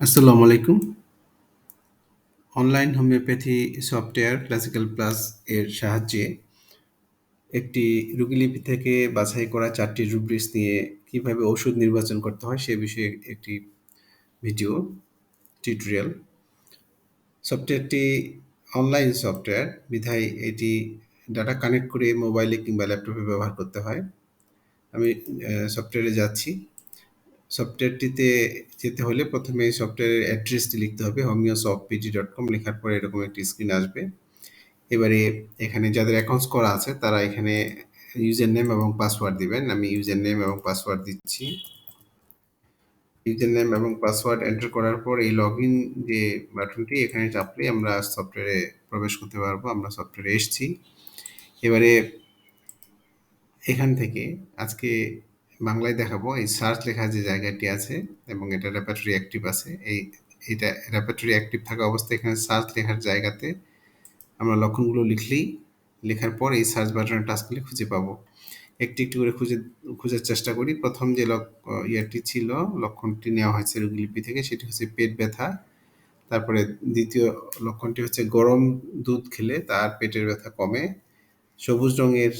আসসালামু আলাইকুম। Online homeopathy software classical plus এর সাহায্যে একটি রুগীলিপি থেকে বাছাই করা ৪ টি রুব্রিক্স নিয়ে কীভাবে ওষুধ নির্বাচন করতে হয় সে বিষয়ে একটি ভিডিও টিউটোরিয়াল। সফটওয়্যারটি অনলাইন সফটওয়্যার, বিধায় এটি ডাটা কানেক্ট করে মোবাইলে কিংবা ল্যাপটপে ব্যবহার করতে হয়। আমি সফটওয়্যারে যাচ্ছি। সফটওয়্যারটিতে যেতে হলে প্রথমে সফটওয়্যারের অ্যাড্রেসটি লিখতে হবে homeosofpt.com লেখার পরে এরকম একটি স্ক্রিন আসবে। এবারে এখানে যাদের অ্যাকাউন্টস করা আছে, তারা এখানে ইউজার নেম এবং পাসওয়ার্ড দিবেন। আমি ইউজার নেম এবং পাসওয়ার্ড দিচ্ছি। ইউজার নেম এবং পাসওয়ার্ড এন্টার করার পর এই লগ ইন যে বাটনটি, এখানে চাপলে আমরা সফটওয়্যারে প্রবেশ করতে পারব। আমরা সফটওয়্যারে এসছি। এবারে এখান থেকে আজকে বাংলায় দেখাবো এই সার্চ লেখা যে জায়গাটি আছে এবং এটা রেপার্টরি অ্যাক্টিভ আছে। এই এটা রেপার্টরি অ্যাক্টিভ থাকা অবস্থায় এখানে সার্চ লেখার জায়গাতে আমরা লক্ষণগুলো লিখলেই লেখার পর এই সার্চ বাটনে টাচ খুঁজে পাবো। একটু, একটু করে খুঁজে খোঁজার চেষ্টা করি। প্রথম যে লক ইয়ারটি ছিল লক্ষণটি নেওয়া হয়েছে রোগীলিপি থেকে সেটি হচ্ছে পেট ব্যথা। তারপরে দ্বিতীয় লক্ষণটি হচ্ছে গরম দুধ খেলে তার পেটের ব্যথা কমে। সবুজ রঙের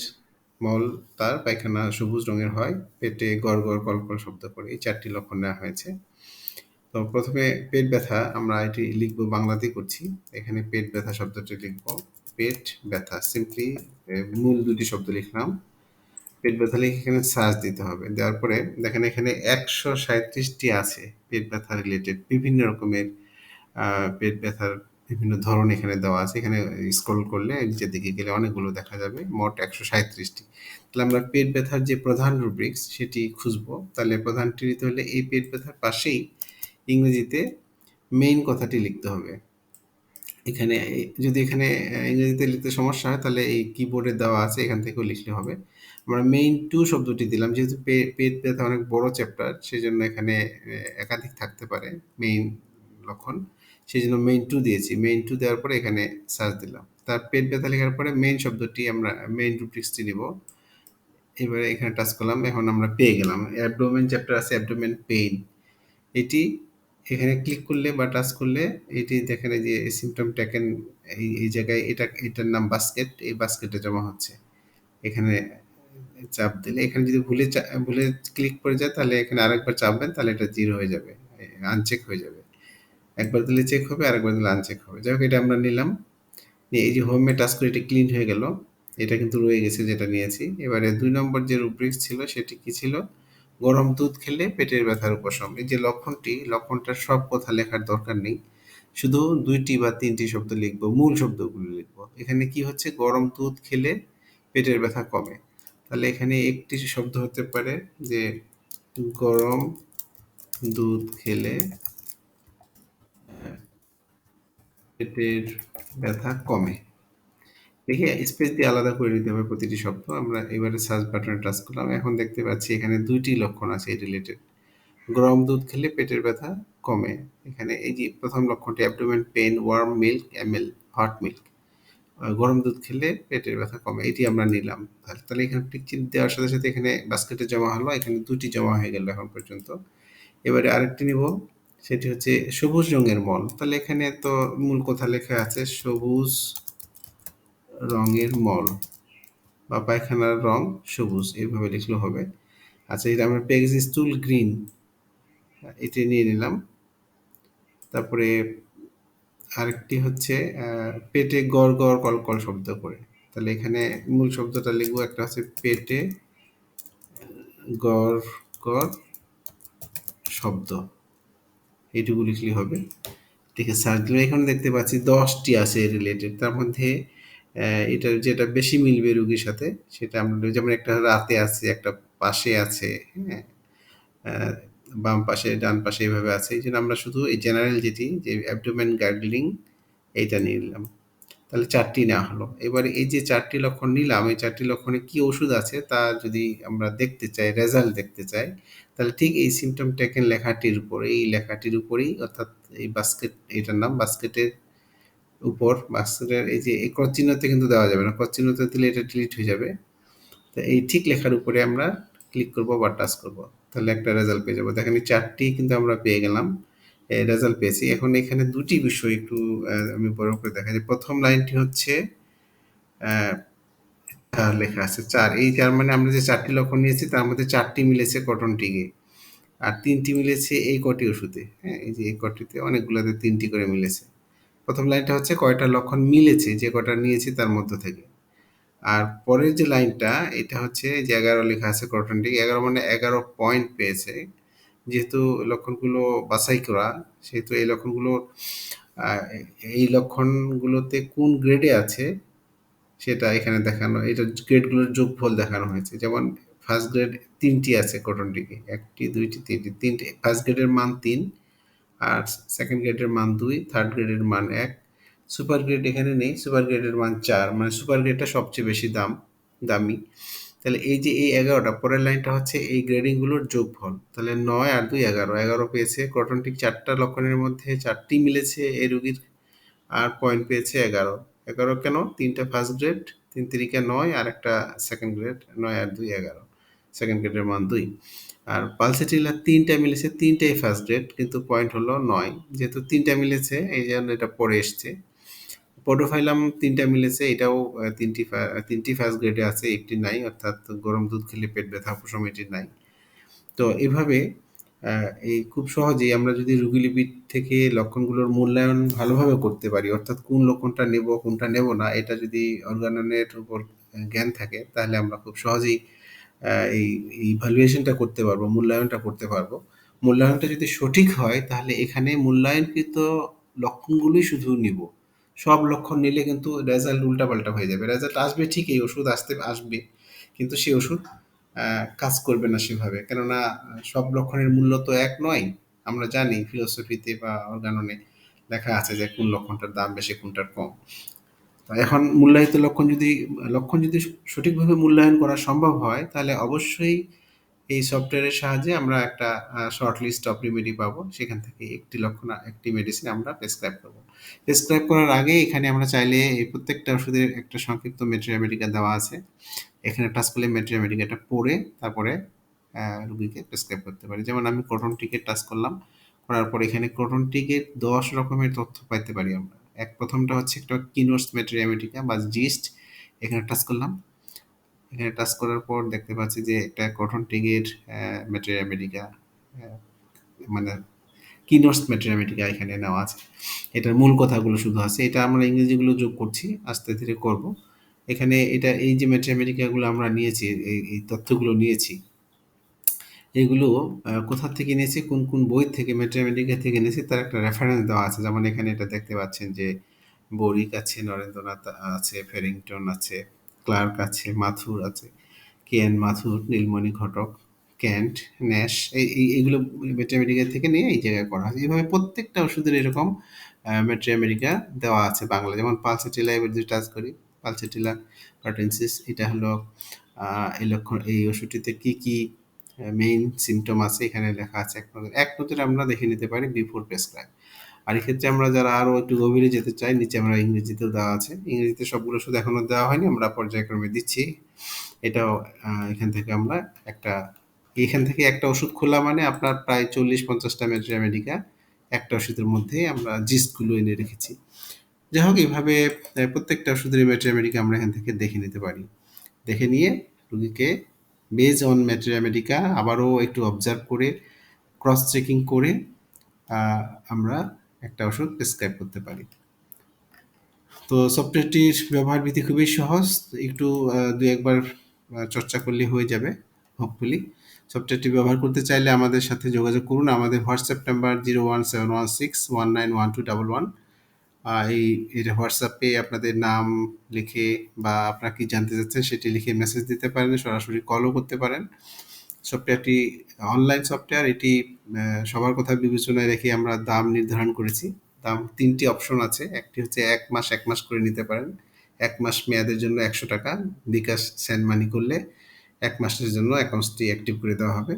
মল তার পায়খানা সবুজ রঙের হয়। পেটে গড়, গড়, কলকল শব্দ করে। এই চারটি লক্ষণ নেওয়া হয়েছে। তো প্রথমে পেট ব্যথা আমরা এটি লিখব বাংলাতেই করছি। এখানে পেট ব্যথা শব্দটি লিখব। পেট ব্যথা সিম্পলি মূল দুটি শব্দ লিখলাম। পেট ব্যথা লিখে এখানে সার্চ দিতে হবে। দেওয়ার পরে দেখেন এখানে ১৩৭ টি আছে পেট ব্যথা রিলেটেড বিভিন্ন রকমের পেট ব্যথার বিভিন্ন ধরন এখানে দেওয়া আছে। এখানে স্ক্রল করলে নিচের দিকে গেলে অনেকগুলো দেখা যাবে। মোট ১৩৭ টি। তাহলে আমরা পেট ব্যথার যে প্রধান রুব্রিক্স সেটি খুঁজবো। তাহলে প্রধানটি নিতে হলে এই পেট ব্যথার পাশেই ইংরেজিতে মেইন কথাটি লিখতে হবে। এখানে, যদি এখানে ইংরেজিতে লিখতে সমস্যা হয়, তাহলে এই কিবোর্ডে দেওয়া আছে, এখান থেকেও লিখলে হবে। আমরা মেইন টু শব্দটি দিলাম যেহেতু পেট ব্যথা অনেক বড় চ্যাপ্টার সেজন্য এখানে একাধিক থাকতে পারে মেইন লক্ষণ। সেজন্য মেইন টু দিয়েছি। মেইন টু দেওয়ার পরে এখানে সার্চ দিলাম। তার পেট ব্যথা লেখার পরে মেইন শব্দটি আমরা মেইন রুব্রিক্সটি নিব। এবারে এখানে টাচ করলাম। এখন আমরা পেয়ে গেলাম। অ্যাবডোমেন চ্যাপ্টার আছে অ্যাবডোমেন পেইন। এটি এখানে ক্লিক করলে বা টাচ করলে এটি দেখেন যে সিম্পটম টেকেন এই এই জায়গায় এটা, এটার নাম বাস্কেট এই বাস্কেটে জমা হচ্ছে। এখানে চাপ দিলে, এখানে যদি ভুলে ভুলে ক্লিক করে যায় তাহলে এখানে আরেকবার চাপবেন, তাহলে এটা জিরো হয়ে যাবে। আনচেক হয়ে যাবে। একবার দিলে চেক হবে আরেকবার দিলে আনচেক হবে। যাই হোক এটা আমরা নিলাম। নিয়ে এই যে হোমে টাচ করে এটা ক্লিন হয়ে গেল। এটা কিন্তু রয়ে গেছে যেটা নিয়েছি। এবারে দুই নম্বর যে রুব্রিক্স ছিল সেটি কি ছিল? গরম দুধ খেলে পেটের ব্যথার উপশম। এই যে লক্ষণটি, লক্ষণটার সব কথা লেখার দরকার নেই। শুধু দুইটি বা তিনটি শব্দ লিখব, মূল শব্দগুলো লিখব। এখানে কি হচ্ছে? গরম দুধ খেলে পেটের ব্যথা কমে। তাহলে এখানে একটি শব্দ হতে পারে যে গরম দুধ খেলে পেটের ব্যথা কমে। দেখে স্পেস দিয়ে আলাদা করে নিতে হবে প্রতিটি শব্দ। আমরা এবারে সার্চ বাটনে টাচ করলাম। এখন দেখতে পাচ্ছি এখানে দুইটি লক্ষণ আছে এই রিলেটেড। গরম দুধ খেলে পেটের ব্যথা কমে। এখানে এই যে প্রথম লক্ষণটি abdomen pain warm milk, ML, hot milk. গরম দুধ খেলে পেটের ব্যথা কমে। এটি আমরা নিলাম। তাহলে এখানে টিক দেওয়ার সাথে, সাথে এখানে বাস্কেটে জমা হলো। এখানে দুটি জমা হয়ে গেল এখন পর্যন্ত। এবারে আরেকটি নিব। সেটি হচ্ছে সবুজ রঙের মল। তাহলে এখানে তো মূল কথা লেখা আছে সবুজ রঙের মল বা পায়খানার রং সবুজ এইভাবে লিখলে হবে। আচ্ছা এটা আমরা পেগেজ স্টুল গ্রিন এটি নিয়ে নিলাম। তারপরে আরেকটি হচ্ছে পেটে গড়, গড়, কলকল শব্দ করে। তাহলে এখানে মূল শব্দটা লিখব একটা হচ্ছে পেটে গড়, গড় শব্দ। এইটুকু লিখলে হবে। ঠিক আছে সার্চ দিলাম এখানে দেখতে পাচ্ছি দশটি আছে রিলেটেড। তার মধ্যে এটা যেটা বেশি মিলবে রুগীর সাথে সেটা আমরা যেমন একটা রাতে আছে, একটা পাশে আছে, হ্যাঁ? বাম পাশে, ডান পাশে এইভাবে আছে। এই জন্য আমরা শুধু এই জেনারেল যেটি যে অ্যাবডোমেন গার্গলিং এইটা নিয়ে নিলাম। তাহলে চারটি নেওয়া হলো। এবারে এই যে চারটি লক্ষণ নিলাম, এই চারটি লক্ষণে কি ওষুধ আছে তা যদি আমরা দেখতে চাই, রেজাল্ট দেখতে চাই, তাহলে ঠিক এই সিম্পটম টেকেন লেখাটির উপর এই লেখাটির উপরেই অর্থাৎ এই বাস্কেট এটার নাম বাস্কেটের উপর বাস্কেটের এই যে এই চিহ্নতে কিন্তু দেওয়া যাবে না চিহ্নতে দিলে এটা ডিলিট হয়ে যাবে। তো এই ঠিক লেখার উপরে আমরা ক্লিক করব বা টাচ করব তাহলে একটা রেজাল্ট পেয়ে যাব। দেখেন এই চারটি কিন্তু আমরা পেয়ে গেলাম। রেজাল্ট পেয়েছি। এখন এখানে দুটি বিষয় একটু আমি বড় করে দেখা যে প্রথম লাইনটি হচ্ছে, আ ৪ লেখা আছে, চার এই চার মানে আমরা যে চারটি লক্ষণ নিয়েছি, তার মধ্যে চারটি মিলেছে কটন টিকে। আর তিনটি মিলেছে এই কটি ওষুধে। হ্যাঁ? এই যে এই কটিতে অনেকগুলাতে তিনটি করে মিলেছে। প্রথম লাইনটা হচ্ছে, কয়টা লক্ষণ মিলেছে যে কটা নিয়েছি তার মধ্য থেকে। আর পরের যে লাইনটা, এটা হচ্ছে যে ১১ লেখা আছে কটন টিক ১১ মানে ১১ পয়েন্ট পেয়েছে। যেহেতু লক্ষণগুলো বাছাই করা সেহেতু এই লক্ষণগুলো এই লক্ষণগুলোতে কোন গ্রেডে আছে সেটা এখানে দেখানো এটা গ্রেডগুলোর যোগফল দেখানো হয়েছে। যেমন ফার্স্ট গ্রেড তিনটি আছে কটন টিকে। ১ টি, ২ টি, ৩ টি। ৩ টে ফার্স্ট গ্রেডের মান তিন আর সেকেন্ড গ্রেডের মান দুই থার্ড গ্রেডের মান এক সুপার গ্রেড এখানে নেই। সুপার গ্রেডের মান চার মানে সুপার গ্রেডটা সবচেয়ে বেশি দাম দামি। তাহলে এই যে এই এগারোটা পরের লাইনটা হচ্ছে এই গ্রেডিংগুলোর যোগফল। তাহলে নয় আর ২ ১১, ১১ পেয়েছে কটন টিক ৪ লক্ষণের মধ্যে চারটি মিলেছে এই রুগীর আর পয়েন্ট পেয়েছে ১১। ১১ কেন? ৩ টা ফার্স্ট গ্রেড, তিন তিরিকা নয় আর একটা সেকেন্ড গ্রেড নয় আর ২ ১১। সেকেন্ড গ্রেডের মান দুই আর পালসেটিলা ৩ টা মিলেছে ৩ টাই ফার্স্ট গ্রেড কিন্তু পয়েন্ট হলো নয় যেহেতু ৩ টা মিলেছে এই জন্য এটা পরে এসছে। পডোফাইলাম ৩ টা মিলেছে এটাও তিনটি ৩ টি ফা ৩ ফার্স্ট গ্রেডে আছে, একটি নাই অর্থাৎ গরম দুধ খেলে পেট ব্যথা উপশম এটি নাই। তো এভাবে এই খুব সহজেই আমরা যদি রোগীলিপি থেকে লক্ষণগুলোর মূল্যায়ন ভালোভাবে করতে পারি অর্থাৎ কোন লক্ষণটা নেব, কোনটা নেব না এটা যদি অর্গাননের উপর জ্ঞান থাকে তাহলে আমরা খুব সহজেই এই ইভ্যালুয়েশনটা করতে পারব, মূল্যায়নটা করতে পারব। মূল্যায়নটা যদি সঠিক হয় তাহলে এখানে মূল্যায়নকৃত লক্ষণগুলোই শুধু নিব। সব লক্ষণ নিলে কিন্তু রেজাল্ট উল্টাপাল্টা হয়ে যাবে। রেজাল্ট আসবে ঠিকই, ওষুধ আসতে আসবে। কিন্তু সেই ওষুধ কাজ করবে না সেভাবে। কেননা সব লক্ষণের মূল্য তো এক নয়। আমরা জানি ফিলোসফিতে বা অর্গাননে লেখা আছে যে কোন লক্ষণটার দাম বেশি কোনটার কম। এখন মূল্যায়িত লক্ষণ যদি লক্ষণ যদি সঠিকভাবে মূল্যায়ন করা সম্ভব হয় তাহলে অবশ্যই এই সফটওয়্যারের সাহায্যে আমরা একটা শর্ট লিস্ট অফ রেমেডি পাবো। সেখান থেকে একটি লক্ষণ একটি মেডিসিন আমরা প্রেসক্রাইব করব। প্রেসক্রাইব করার আগে এখানে আমরা চাইলে এই প্রত্যেকটা ওষুধের একটা সংক্ষিপ্ত মেটেরিয়া মেডিকা দেওয়া আছে। এখানে টাচ করলে মেটেরিয়া মেডিকাটা পড়ে তারপরে রুগীকে প্রেসক্রাইব করতে পারি। যেমন আমি কটন টিকে টাচ করলাম। করার পর এখানে কটন টিকের ১০ রকমের তথ্য পাইতে পারি আমরা। এক প্রথমটা হচ্ছে একটা কিনোস মেটেরিয়া মেডিকা বা জিস্ট এখানে টাচ করলাম। এখানে টাচ করার পর দেখতে পাচ্ছি যে একটা কটন টিকের আ মেটেরিয়া মেডিকা মানে কিনোস মেটেরিয়া মেডিকা এখানে নেওয়া আছে। এটার মূল কথাগুলো শুধু আছে। এটা আমরা ইংরেজিগুলো যোগ করছি। আস্তে ধীরে করব। এখানে এটা এই যে মেডিকাগুলো আমরা নিয়েছি এই, তথ্যগুলো নিয়েছি। এগুলো কোথা থেকে নিয়েছি, কোন, কোন বই থেকে মেডিকা থেকে নিয়েছি তার একটা রেফারেন্স দেওয়া আছে। যেমন এখানে এটা দেখতে পাচ্ছেন যে বরিক আছে, নরেন্দ্রনাথ আছে, ফেরিংটন আছে, ক্লার্ক আছে, মাথুর আছে, K N Mathur, Nilmoni Ghatak, Kant, Nash এই, এই এইগুলো মেটেরিয়া মেডিকা থেকে নিয়ে এই জায়গায় করা হয়েছে। এইভাবে প্রত্যেকটা ওষুধের এরকম আ মেটেরিয়া মেডিকা দেওয়া আছে বাংলা। যেমন পালসেটিলা এবার যদি টাচ করি, পালসেটিলা পার্টেনসিস এটা হলো এই লক্ষণ এই ওষুধটিতে কি, কি মেইন সিম্পটম আছে এখানে লেখা আছে এক নজরে। এক আমরা দেখে নিতে পারি বিফোর প্রেসক্রাইব। আর এক্ষেত্রে আমরা যারা আরও একটু গভীরে যেতে চাই, নিচে আমরা ইংরেজিতেও দেওয়া আছে। ইংরেজিতে সবগুলো শুধু এখনও দেওয়া হয়নি। আমরা পর্যায়ক্রমে দিচ্ছি। এটাও এখান থেকে আমরা একটা, এখান থেকে একটা ওষুধ খোলা মানে আপনার প্রায় ৪০-৫০ টা মেটেরিয়া মেডিকা একটা ওষুধের মধ্যেই আমরা জিস্টগুলো এনে রেখেছি। যাই হোক এভাবে আ প্রত্যেকটা ওষুধের মেটেরিয়া মেডিকা আমরা এখান থেকে দেখে নিতে পারি। দেখে নিয়ে রুগীকে বেজ অন মেটেরিয়া মেডিকা আবারও একটু অবজার্ভ করে ক্রস চেকিং করে আমরা একটা ওষুধ প্রেসক্রাইব করতে পারি। তো সফটওয়্যারটির ব্যবহার বিধি খুবই সহজ। একটু আ ২-১ বার আ চর্চা করলে হয়ে যাবে হোপফুলি। সফটওয়্যারটি ব্যবহার করতে চাইলে আমাদের সাথে যোগাযোগ করুন। আমাদের হোয়াটসঅ্যাপ নাম্বার 01716191211 আ এই এটা হোয়াটসঅ্যাপে আপনাদের নাম লিখে বা আপনারা কি জানতে চাচ্ছেন সেটি লিখে মেসেজ দিতে পারেন, সরাসরি কলও করতে পারেন। সফটওয়্যারটি অনলাইন সফটওয়্যার এটি সবার কথা বিবেচনায় রেখে আমরা দাম নির্ধারণ করেছি। দাম, তিনটি অপশন আছে। একটি হচ্ছে এক মাস এক মাস করে নিতে পারেন। এক মাস মেয়াদের জন্য ৳১০০ বিকাশ সেন্ড মানি করলে এক মাসের জন্য অ্যাকাউন্টসটি অ্যাক্টিভ করে দেওয়া হবে।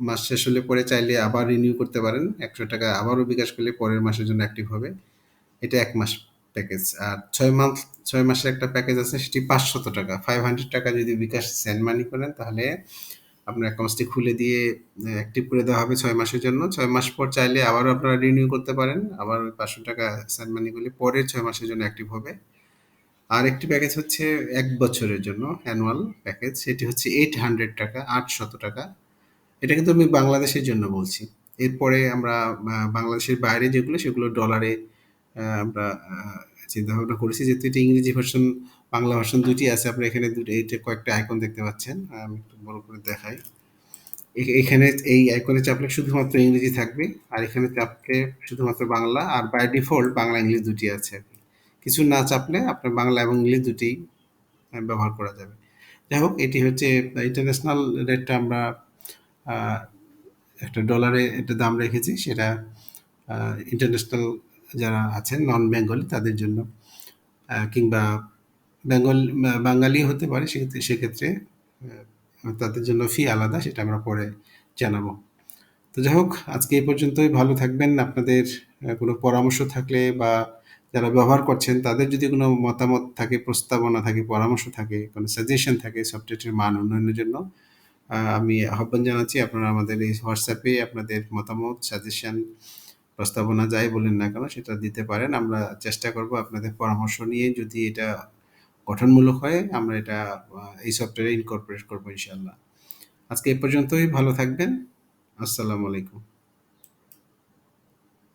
মাস শেষ হলে পরে চাইলে আবার রিনিউ করতে পারেন। ৳১০০ আবারও বিকাশ করলে পরের মাসের জন্য অ্যাক্টিভ হবে। এটা এক মাস প্যাকেজ। আর ছয় মান্থ, ছয় মাসের একটা প্যাকেজ আছে, সেটি ৳৫০০ ৳500 যদি বিকাশ সেন্ড মানি করেন, তাহলে আপনার অ্যাকাউন্টসটি খুলে দিয়ে অ্যাক্টিভ করে দেওয়া হবে ছয় মাসের জন্য। ছয় মাস পর চাইলে আবারও আপনারা রিনিউ করতে পারেন। আবার ওই ৳৫০০ সেন্ড মানিগুলি পরের ছয় মাসের জন্য অ্যাক্টিভ হবে। আর একটি প্যাকেজ হচ্ছে এক বছরের জন্য অ্যানুয়াল প্যাকেজ। সেটি হচ্ছে ৳800 ৳৮০০ এটা কিন্তু আমি বাংলাদেশের জন্য বলছি। এরপরে আমরা বাংলাদেশের বাইরে যেগুলো সেগুলো ডলারে আমরা চিন্তাভাবনা করেছি যেহেতু এটা ইংরেজি ভার্সন, বাংলা ভার্সন দুটি আছে। আপনারা এখানে দুটো এইটা কয়েকটা আইকন দেখতে পাচ্ছেন। আমি একটু বড় করে দেখাই। এখানে এই আইকনে চাপলে শুধুমাত্র ইংরেজি থাকবে। আর এখানে চাপলে শুধুমাত্র বাংলা, আর বাই ডিফল্ট বাংলা, ইংলিশ দুটি আছে আরকি। কিছু না চাপলে আপনার বাংলা এবং ইংলিশ দুটিই আ ব্যবহার করা যাবে। যাই হোক, এটি হচ্ছে ইন্টারন্যাশনাল রেটটা আমরা একটা ডলারে একটা দাম রেখেছি, সেটা ইন্টারন্যাশনাল যারা আছেন নন বেঙ্গলি তাদের জন্য কিংবা বেঙ্গল বাঙালি হতে পারে সেক্ষেত্রে সেক্ষেত্রে তাদের জন্য ফি আলাদা সেটা আমরা পরে জানাব। তো যাই হোক আজকে এই পর্যন্তই। ভালো থাকবেন। আপনাদের কোনো পরামর্শ থাকলে বা যারা ব্যবহার করছেন তাদের যদি কোনো মতামত থাকে, প্রস্তাবনা থাকে, পরামর্শ থাকে, কোনো সাজেশন থাকে সফটওয়্যারটির মান উন্নয়নের জন্য আমি আহ্বান জানাচ্ছি আপনারা আমাদের এই হোয়াটসঅ্যাপে আপনাদের মতামত, সাজেশন, প্রস্তাবনা যাই বলেন না কেন সেটা দিতে পারেন। আমরা চেষ্টা করব আপনাদের পরামর্শ নিয়ে যদি এটা গঠনমূলক হয়ে আমরা এটা এই সফটওয়্যারে ইনকর্পোরেট করব ইনশাল্লাহ আজকে এ পর্যন্তই। ভালো থাকবেন। আসসালামু আলাইকুম।